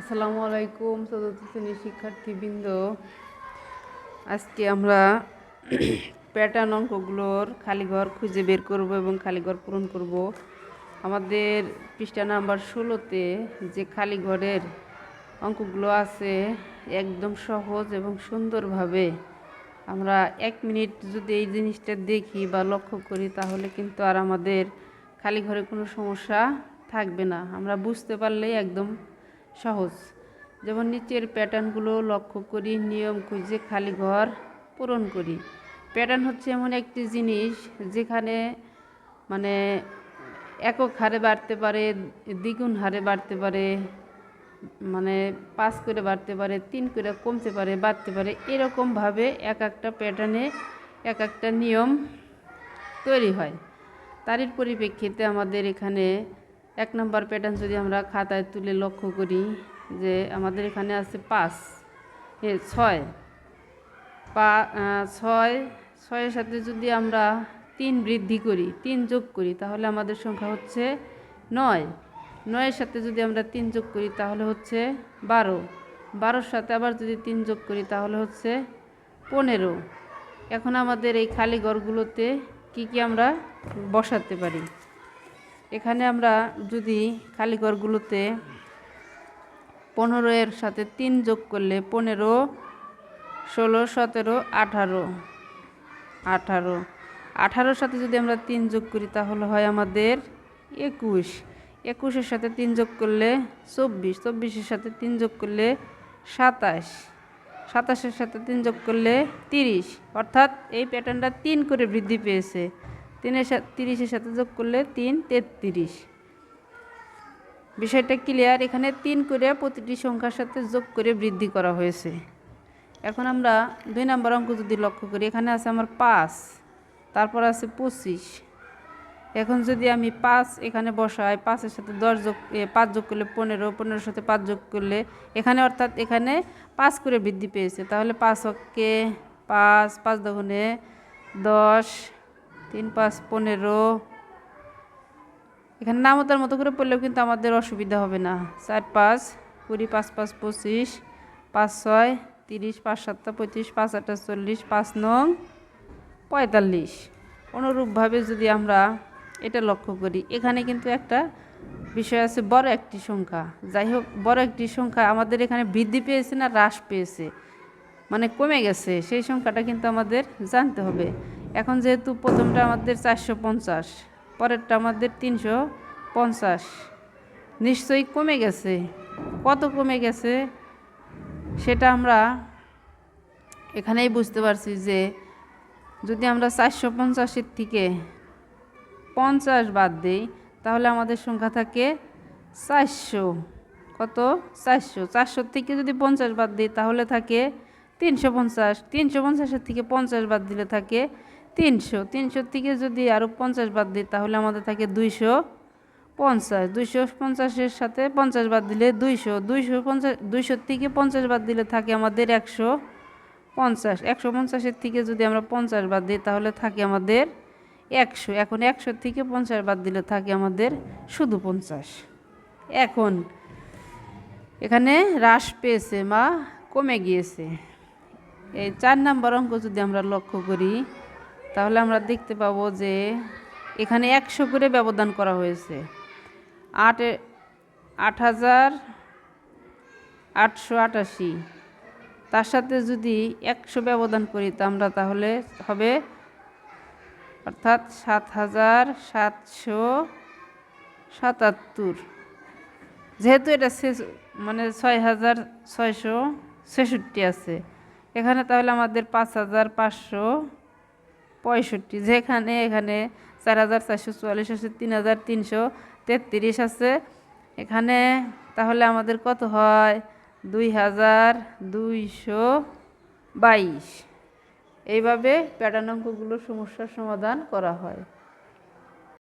আসসালামু আলাইকুম চতুর্থ শ্রেণির শিক্ষার্থীবৃন্দ। আজকে আমরা প্যাটার্ন অঙ্কগুলোর খালি ঘর খুঁজে বের করব এবং খালি ঘর পূরণ করব। আমাদের পৃষ্ঠা নাম্বার ষোলোতে যে খালি ঘরের অঙ্কগুলো আছে, একদম সহজ এবং সুন্দরভাবে আমরা এক মিনিট যদি এই জিনিসটা দেখি বা লক্ষ্য করি, তাহলে কিন্তু আর আমাদের খালি ঘরে কোনো সমস্যা থাকবে না। আমরা বুঝতে পারলেই একদম সহজ। যেমন নিচের প্যাটার্নগুলো লক্ষ্য করি, নিয়ম খুঁজে খালি ঘর পূরণ করি। প্যাটার্ন হচ্ছে এমন একটি জিনিস যেখানে মানে একক হারে বাড়তে পারে, দ্বিগুণ হারে বাড়তে পারে মানে পাঁচ করে বাড়তে পারে, তিন করে কমতে পারে, বাড়তে পারে। এরকমভাবে এক একটা প্যাটার্নে এক একটা নিয়ম তৈরি হয়। তারই পরিপ্রেক্ষিতে আমাদের এখানে এক নম্বর প্যাটার্ন যদি আমরা খাতায় তুলে লক্ষ্য করি যে আমাদের এখানে আছে পাঁচ, এ ছয়। পা ছয়, ছয়ের সাথে যদি আমরা তিন বৃদ্ধি করি, তিন যোগ করি, তাহলে আমাদের সংখ্যা হচ্ছে নয়। নয়ের সাথে যদি আমরা তিন যোগ করি, তাহলে হচ্ছে বারো। বারোর সাথে আবার যদি তিন যোগ করি, তাহলে হচ্ছে পনেরো। এখন আমাদের এই খালি ঘরগুলোতে কি কি আমরা বসাতে পারি? এখানে আমরা যদি খালি পনেরো এর সাথে তিন যোগ করলে পনেরো, ষোলো, সতেরো, আঠারো আঠারো। আঠারোর সাথে যদি আমরা তিন যোগ করি তাহলে হয় আমাদের একুশ। একুশের সাথে তিন যোগ করলে চব্বিশ, চব্বিশের সাথে তিন যোগ করলে সাতাশ। সাতাশের সাথে তিন যোগ করলে তিরিশ। অর্থাৎ এই প্যাটার্নটা তিন করে বৃদ্ধি পেয়েছে। তিনের সাথে, তিরিশের সাথে যোগ করলে তিন, তেত্রিশ। বিষয়টা ক্লিয়ার এখানে তিন করে প্রতিটি সংখ্যার সাথে যোগ করে বৃদ্ধি করা হয়েছে। এখন আমরা দুই নম্বর অঙ্ক যদি লক্ষ্য করি, এখানে আছে আমার পাঁচ, তারপর আছে পঁচিশ। এখন যদি আমি পাঁচ এখানে বসাই, পাঁচের সাথে দশ যোগ পাঁচ যোগ করলে পনেরো, পনেরোর সাথে পাঁচ যোগ করলে এখানে অর্থাৎ এখানে পাঁচ করে বৃদ্ধি পেয়েছে। তাহলে পাঁচ অক্কে পাঁচ পাঁচ দগুণে দশ তিন, পাঁচ, পনেরো। এখানে নামতার মতো করে পড়লেও কিন্তু আমাদের অসুবিধা হবে না। চার, পাঁচ, কুড়ি, পাঁচ পাঁচ, পঁচিশ, পাঁচ, ছয়, তিরিশ, পাঁচ সাতটা পঁয়ত্রিশ, পাঁচ আটটা চল্লিশ, পাঁচ, নং, পঁয়তাল্লিশ। অনুরূপভাবে যদি আমরা এটা লক্ষ্য করি, এখানে কিন্তু একটা বিষয় আছে, বড় একটি সংখ্যা। যাই হোক, বড় একটি সংখ্যা আমাদের এখানে বৃদ্ধি পেয়েছে না হ্রাস পেয়েছে? মানে কমে গেছে। সেই সংখ্যাটা কিন্তু আমাদের জানতে হবে। এখন যেহেতু প্রথমটা আমাদের চারশো পঞ্চাশ, পরেরটা আমাদের তিনশো পঞ্চাশ। নিশ্চয়ই কমে গেছে। কত কমে গেছে? সেটা আমরা এখানেই বুঝতে পারছি যে যদি আমরা চারশো পঞ্চাশের থেকে পঞ্চাশ বাদ দিই, তাহলে আমাদের সংখ্যা থাকে চারশো। কত? চারশো। চারশোর থেকে যদি পঞ্চাশ বাদ দিই, তাহলে থাকে তিনশো পঞ্চাশ। তিনশো পঞ্চাশের থেকে পঞ্চাশ বাদ দিলে থাকে তিনশো, তিনশোর থেকে যদি আরও পঞ্চাশ বাদ দিই, তাহলে আমাদের থাকে দুইশো পঞ্চাশ। দুইশো পঞ্চাশের সাথে পঞ্চাশ বাদ দিলে দুইশো। দুইশো পঞ্চাশ, দুইশোর থেকে পঞ্চাশ বাদ দিলে থাকে আমাদের একশো পঞ্চাশ। একশো পঞ্চাশের থেকে যদি আমরা পঞ্চাশ বাদ দিই, তাহলে থাকে আমাদের একশো। এখন একশোর থেকে পঞ্চাশ বাদ দিলে থাকে আমাদের শুধু পঞ্চাশ। এখন এখানে হ্রাস পেয়েছে বা কমে গিয়েছে। এই চার নাম্বার অঙ্ক যদি আমরা লক্ষ্য করি তাহলে আমরা দেখতে পাবো যে এখানে একশো করে ব্যবধান করা হয়েছে। আট আট হাজার আটশো আটাশি। তার সাথে যদি একশো ব্যবধান করি তা আমরা তাহলে হবে অর্থাৎ সাত হাজার সাতশো সাতাত্তর। যেহেতু এটা মানে ছয় হাজার ছয়শো ছেষট্টি আছে। এখানে তাহলে আমাদের পাঁচ হাজার পাঁচশো পঁয়ষট্টি, যেখানে, এখানে চার হাজার চারশো চুয়াল্লিশ আছে তিন হাজার তিনশো তেত্রিশ আছে। এখানে তাহলে আমাদের কত হয়? দুই হাজার দুইশো বাইশ। এইভাবে প্যাটার্ন অঙ্কগুলোর সমস্যার সমাধান করা হয়।